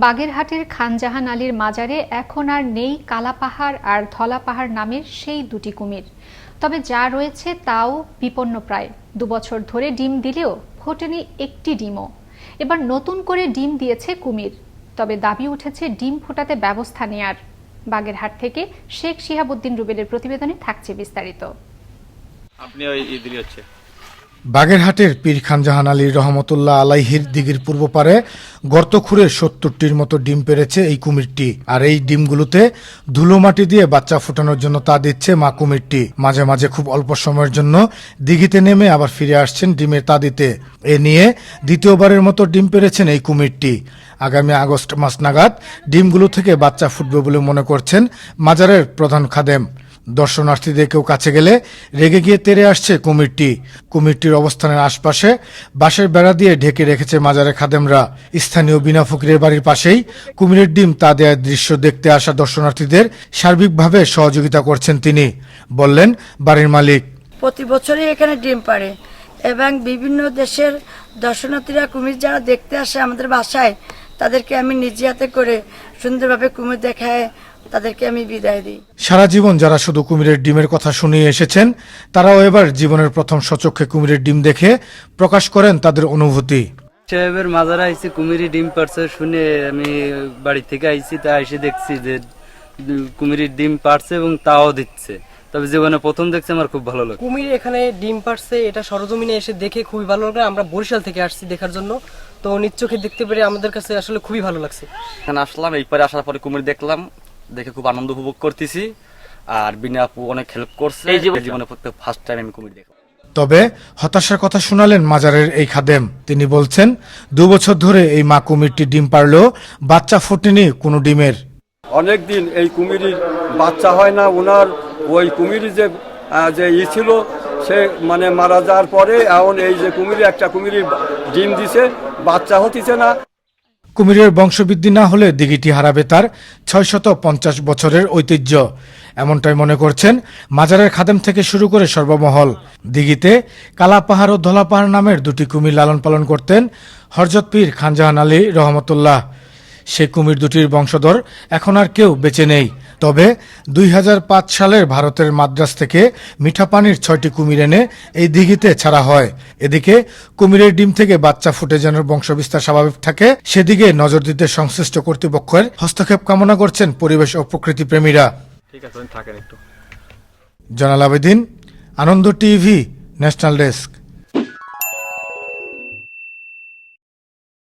বাগেরহাটের খানজাহান আলীর মাজারে এখন আর নেই কালাপাহাড় আর ধলা পাহাড় নামের সেই দুটি কুমির। তবে যা রয়েছে তাও বিপন্ন প্রায়। দুবছর ধরে ডিম দিলেও ফোটেনি একটি ডিমও। এবার নতুন করে ডিম দিয়েছে কুমির। তবে দাবি উঠেছে ডিম ফোটাতে ব্যবস্থা নেয়ার। বাগেরহাট থেকে শেখ শিহাবুদ্দিন রুবেলের প্রতিবেদনে থাকছে বিস্তারিত। আপনি ওই হচ্ছে। বাগেরহাটের পীর খান খানজাহান আলী রহমতুল্লাহ আলাইহির দিঘির পূর্ব পারে গর্ত খুঁড়ে সত্তরটির মতো ডিম পেরেছে এই কুমিরটি। আর এই ডিমগুলোতে ধুলো মাটি দিয়ে বাচ্চা ফোটানোর জন্য তা দিচ্ছে মা কুমিরটি। মাঝে মাঝে খুব অল্প সময়ের জন্য দিঘিতে নেমে আবার ফিরে আসছেন ডিমের তা দিতে এ নিয়ে দ্বিতীয়বারের মতো ডিম পেরেছেন এই কুমিরটি। আগামী আগস্ট মাস নাগাদ ডিমগুলো থেকে বাচ্চা ফুটবে বলে মনে করছেন মাজারের প্রধান খাদেম। দর্শনার্থীদের কেউ কাছে গেলে রেগে গিয়ে তেরে আসছে কুমিরটি। কুমিরটির অবস্থানের আশপাশে বাঁশের বেড়া দিয়ে ঢেকে রেখেছে মাজারে খাদেমরা। স্থানীয় বিনা ফকিরের বাড়ির পাশেই কুমিরের ডিম তা দেওয়ার দৃশ্য দেখতে আসা দর্শনার্থীদের সার্বিকভাবে সহযোগিতা করছেন তিনি। বললেন, বাড়ির মালিক। প্রতি বছরই এখানে ডিম পাড়ে এবং বিভিন্ন দেশের দর্শনার্থীরা কুমির যারা দেখতে আসে আমাদের বাসায়, তাদেরকে আমি নিজে হাতে করে সুন্দরভাবে কুমির দেখায় তাদেরকে আমি বিদায় দিই। সারা জীবন যারা শুধু কুমিরের ডিমের কথা শুনিয়ে এসেছেন তারাও এবার জীবনের প্রথম সচক্ষে কুমিরের ডিম দেখে প্রকাশ করেন তাদের অনুভূতি। সাহেবের মাজারা আইসি কুমিরি ডিম পারছে শুনে আমি বাড়ি থেকে আইসি তা এসে দেখছি যে কুমিরির ডিম পারছে এবং তাও দিচ্ছে। তবে জীবনে প্রথম দেখছি আমার খুব ভালো লাগে। কুমির এখানে ডিম পারছে এটা সরজমিনে এসে দেখে খুবই ভালো লাগল আমরা বরিশাল থেকে আসছি দেখার জন্য তো নিজ চোখে দেখতে পেরে আমাদের কাছে আসলে খুবই ভালো লাগছে। এখানে আসলাম এই পারে আসার পরে কুমির দেখলাম দেখে খুব আনন্দ উপভোগ করতেছি। আর বিনা আপু অনেক হেল্প করছে। এই জীবনে ফার্স্ট টাইম আমি কুমির দেখলাম। তবে হতাশার কথা শোনালেন মাজারের এই খাদেম। তিনি বলছেন দু বছর ধরে এই মা কুমিরটি ডিম পারলেও বাচ্চা ফোটেনি কোনো ডিমের। অনেক দিন এই কুমিরির বাচ্চা হয় না ওনার ওই কুমির যে যে ই ছিল সে মানে মারা যাওয়ার পরে এখন এই যে কুমিরি একটা কুমিরির ডিম দিছে বাচ্চা হতিছে না। কুমিরের বংশবৃদ্ধি না হলে দিঘিটি হারাবে তার ছয়শত পঞ্চাশ বছরের ঐতিহ্য। এমনটাই মনে করছেন মাজারের খাদেম থেকে শুরু করে সর্বমহল। দিঘিতে কালাপাহাড় ও ধলাপাহাড় নামের দুটি কুমির লালন পালন করতেন হরজত পীর খানজাহান আলী রহমতুল্লাহ। সে কুমির দুটির বংশধর এখন আর কেউ বেঁচে নেই। তবে দুই হাজার পাঁচ সালের ভারতের মাদ্রাস থেকে মিঠা পানির ছয়টি কুমির এনে এই দিঘিতে ছাড়া হয়। এদিকে কুমিরের ডিম থেকে বাচ্চা ফুটে যেন বংশবিস্তার স্বাভাবিক থাকে সেদিকে নজর দিতে সংশ্লিষ্ট কর্তৃপক্ষের হস্তক্ষেপ কামনা করছেন পরিবেশ ও প্রকৃতি প্রেমীরা। ঠিক আছে থাকেন একটু। জনাল Abedin Ananda TV national desk.